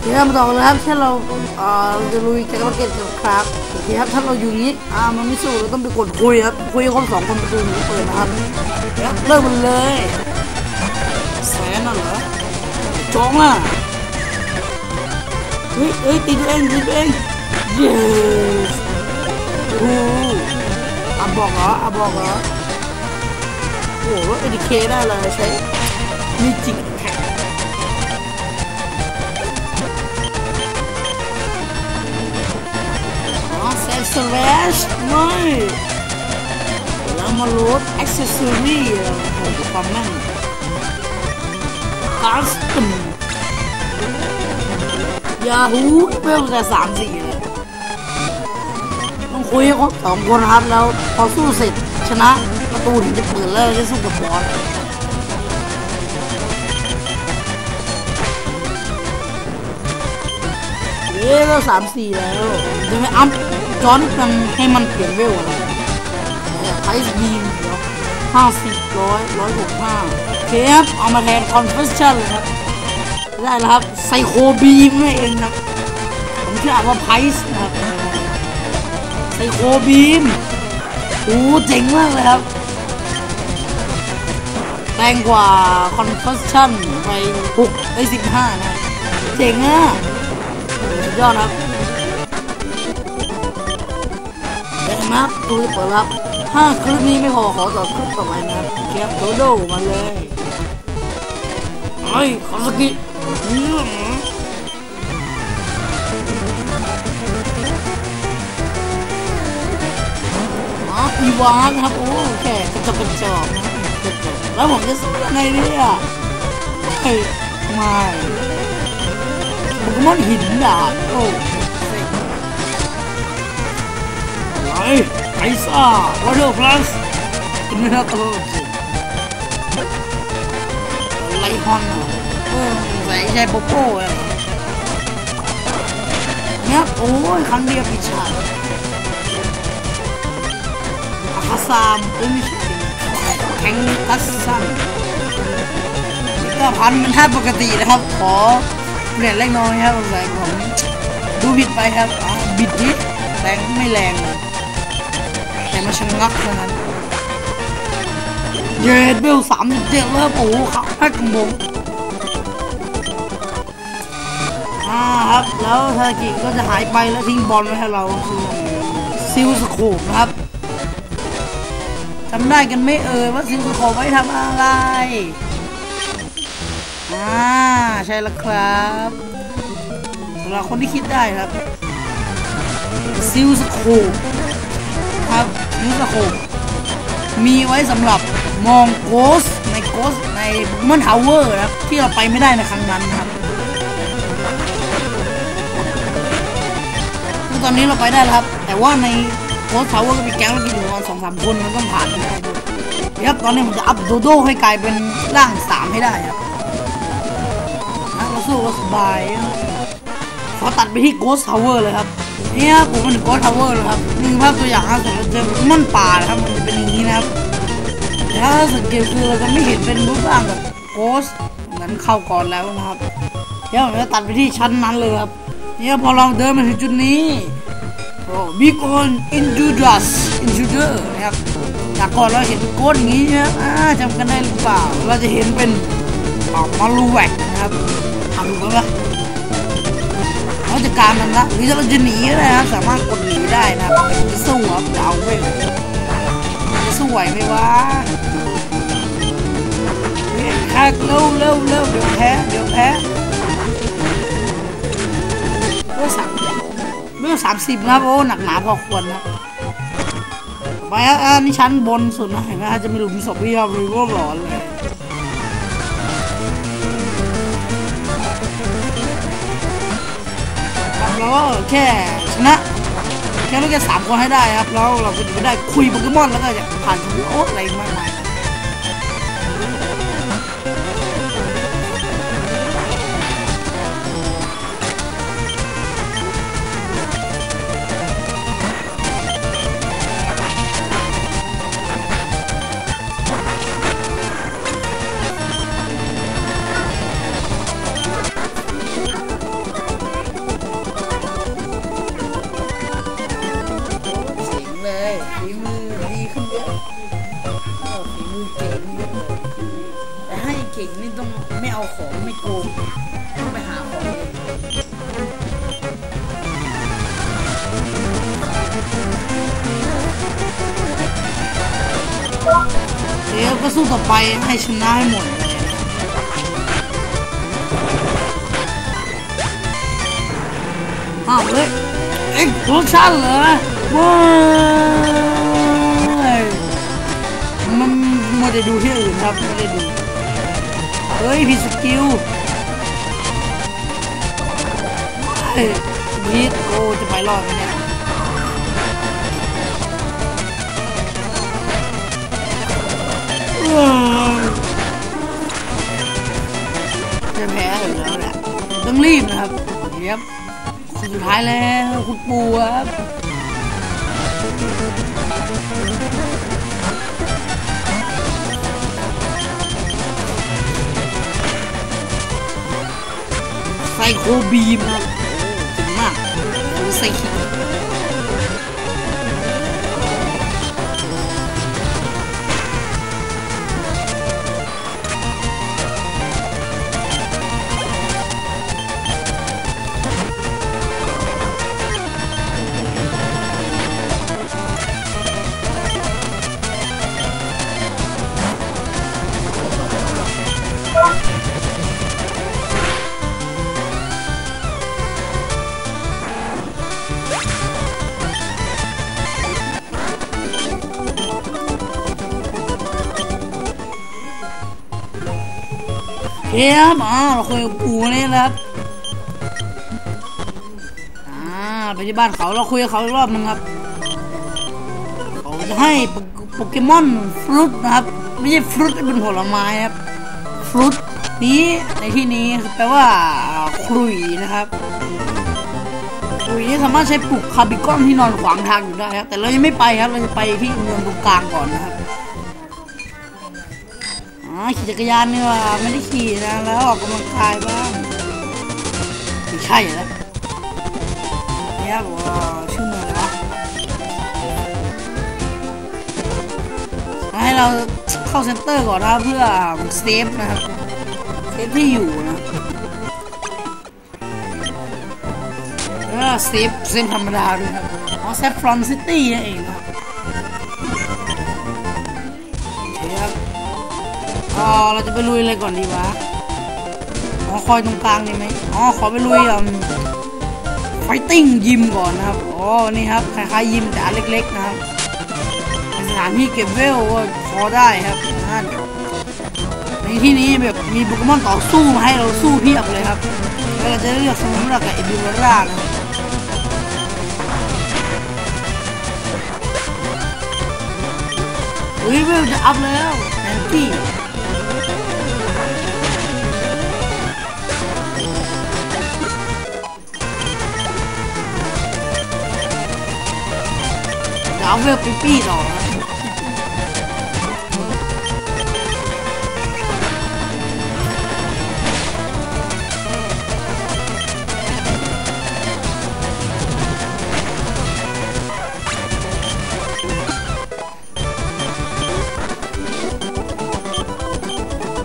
เดี๋ยวมาต่อกันเลยครับถ้าเราเอ่อจะลุยจักรพรรดิกันครับโอเคครับถ้าเราอยู่นี้อ่ามันไม่สู้เราต้องไปกดคุยครับคุยคนสองคนประตูหนูเปิดนะครับเริ่มมันเลยแสนน่ะเหรอจ้องอะเฮ้ยเฮ้ยตีตัวเองตีตัวเอง yes โอ้โหอะบอกเหรออะบอกเหรอโอ้โหเอดีเคได้เลยใช้มีจิ แลชไม่แล้วมาโหลดอ็อกเซสซอรี่ของความแม่นคัสตอมยาฮูเพิ่มแต่สามสี่เลยต้องคุยกับสองคนครับแล้วพอสู้เสร็จชนะประตูถึงจะเปิดแล้วจะสู้กับบอส เย้แล้วสามสี่แล้วจะไม่อัพจอนกันให้มันเปลี่ยนเวลอะไรไอซ์บีมเดี๋ยวห้าสิบร้อยร้อยหกห้าเคครับเอามาแทนคอนเฟสชั่นเลยครับ ได้แล้วครับ ไซโคบีมนั่นเองครับผมชื่ออ่านว่าไพส์นะครับไซโคบีมโอ้เจ๋งมากเลยครับแรงกว่าคอนเฟสชั่นไปหกไปสิบห้านะเจ๋งอะ ยอดครับเดี๋ยวนะครับดูเปิดครับถ้าคลิปนี้ไม่พอขอต่อคลิปต่อไปนะครับเก็บโดโดมาเลยไอ้ยขอสกิอีวานครับ โอ้แค่กระจกกระจอกนะครับแล้วผมจะสู้ยังไงเนี่ยเฮ้ยไม่ เกมอนหินดาบโอ้เซ็งไอ้ไอ้ซ่าวอเตอร์พลัสกินไม่ได้ตลอดไลฮอนเหรอเออใส่ใช่โปโป้เหรอเนี่ยโอ้ยครั้งเดียวปิดฉากอาคาซามเอ้ยไม่ใช่แข็งกัสซัมนี่ก็พันเป็นท่าปกตินะครับ ขอ เปลี่ยนเล็กน้อยครับสงสัยผมดูผิดไปครับอ่าบิดนิดแรงไม่แรงเลยแต่มันชะงักเท่านั้นเย็ดเบลสามเจ็ดแล้วโอ้โหครับแพ็กของผมอ่าครับแล้วธากิก็จะหายไปแล้วทิ้งบอลไว้ให้เราซิลสโคปนะครับจำได้กันไหม่เอ่ยว่าซิลสโคปไว้ทำอะไร อ่าใช่แล้วครับสำหรับคนที่คิดได้ครับซิลสโคปครับยูสโคปมีไว้สำหรับมองโกสในโกสในมันทาวเวอร์นะครับ ที่เราไปไม่ได้ในครั้งนั้นครับตอนนี้เราไปได้แล้วครับ แต่ว่าในโกสทาวเวอร์ก็มีแก๊งเรากินอยู่ประมาณสองสามคนมันต้องผ่านไม่ได้ครับตอนนี้ผมจะอัพโดโดให้กลายเป็นร่างสามให้ได้ครับ สู้ก็สบายขอตัดไปที่โกสทาวเวอร์เลยครับเนี่ยผมมันถึงโกสทาวเวอร์เลยครับนี่ภาพตัวอย่างครับเราเจอมันป่านะครับมันจะเป็นอย่างนี้นะครับแต่ถ้าสังเกตคือเราจะไม่เห็นเป็นรูปร่างแบบโกสเหมือนเข้าก่อนแล้วนะครับเดี๋ยวผมจะตัดไปที่ชั้นนั้นเลยครับเนี่ยพอเราเดินมาถึงจุดนี้โอ้บีกอนอินจูดัสอินจูเดอร์นะครับจากก่อนเราเห็นโกสอย่างนี้นะจำกันได้หรือเปล่า เราจะเห็นเป็นอ่ามาลูแวกนะครับ ดูกันปะเราจะการมันละหรือถ้าเราจะหนีนะครับสามารถกดหนีได้นะจะสู้ครับจะเอาเว้จะสู้ไหวไหมวะเฮ้ยคักเร็วเร็วเร็วเดี๋ยวแพ้เดี๋ยวแพ้เมื่อสามเมื่อสามสิบนะครับโอ้หนักหนาพอควรนะไปอะนี่ชั้นบนสุดนะเห็นไหมจะมีหลุมศพที่ยาวรีโวหลอนเลย ครับแล้วก็แค่ชนะแค่เราแค่สามคนให้ได้ครับ แล้วเราก็จะไม่ได้คุยโปเกมอนแล้วก็จะผ่านคอมพิวเตอร์อะไรมากมาย ก็สู้ต่อไปให้ชนะให้หมดเลยนะอ้าวเฮ้ยเอ็กซ์โพชั่นเหรอว้ายมันไม่ได้ดูที่อื่นครับไม่ได้ดูเฮ้ยผิดสกิลเฮ้ยพีทโอ้จะไปรอดไหมเนี่ย จะแพ้อยู่แล้วแหละต้องรีบนะครับเดี๋ยวคนสุดท้ายแล้วคุณปู่ครับไซโคบีมครับเก่งมากหรือไซคิ เฮียบอ่าเราคุยกับปู่นี่นะครับอ่าไปที่บ้านเขาเราคุยกับเขาอีกรอบนึงครับเขาจะให้โปเกมอนฟรุตนะครับ ไม่ใช่ฟรุตที่เป็นผลไม้ครับฟรุตนี้ในที่นี้แปลว่าครุยนะครับครุยนี่สามารถใช้ปลุกคาบิคอนที่นอนขวางทางอยู่ได้ครับแต่เรายังไม่ไปครับเราจะไปที่เมืองตรงกลางก่อนนะครับ ขี่จักรยานนี่ว่าไม่ได้ขี่นะแล้วออกกำลังกายบ้างไม่ใช่แล้วเนี่ยบอกว่าชื่อเมืองอะไรวะให้เราเข้าเซ็นเตอร์ก่อนนะเพื่อเซฟนะครับเซฟที่อยู่นะแล้วเซฟเซฟธรรมดาด้วยครับอ๋อเซฟฟรอนซิตี้นั่นเองครับ อ๋อเราจะไปลุยอะไรก่อนดีวะอ๋อคอยตรงกลางดีไหมอ๋อขอไปลุยอะไฟติ้งยิมก่อนนะครับอ๋อนี่ครับคล้ายๆยิมแต่อันเล็กๆนะครับเป็นสถานที่เก็บเวลก็พอได้ครับนั่นในที่นี้แบบมีโปเกมอนต่อสู้มาให้เราสู้เพียบเลยครับแล้วเราจะเลือกสมุนกับเอดิวาร่านะครับอุ้ยเวลจะอัพแล้วแอนตี้ อาเวลปิ๊ปี้ต่อนะ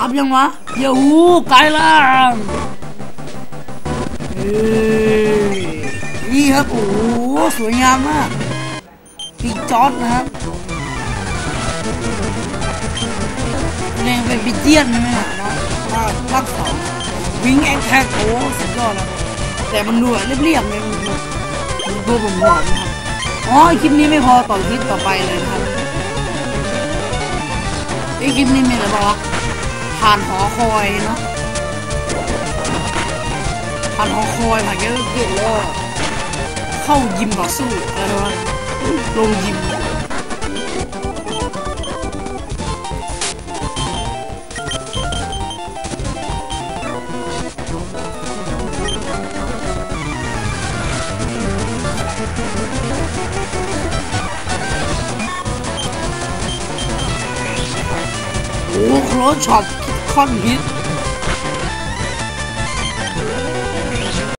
อัพยังวะเดี๋ยวหูไกลล่างนี่ครับ โอ้สวยงามมาก จอร์ดนะครับแรงเป็นปีเจียนใช่ไหมนะภาคภาคสองวิ่งแอคแท็กโอ้สุดยอดแล้วแต่มันดูเรียบๆเลยมันดูมันตัวผมหอมนะครับอ๋อคลิปนี้ไม่พอต่อคลิปต่อไปเลยครับไอคลิปนี้มีอะไรบ้างวะผ่านหอคอยเนาะผ่านหอคอยผ่านเยอะเกินแล้วเข้ายิมต่อสู้อะไรวะ ลงยิมโอ้โหครอช็อปคอนฮิต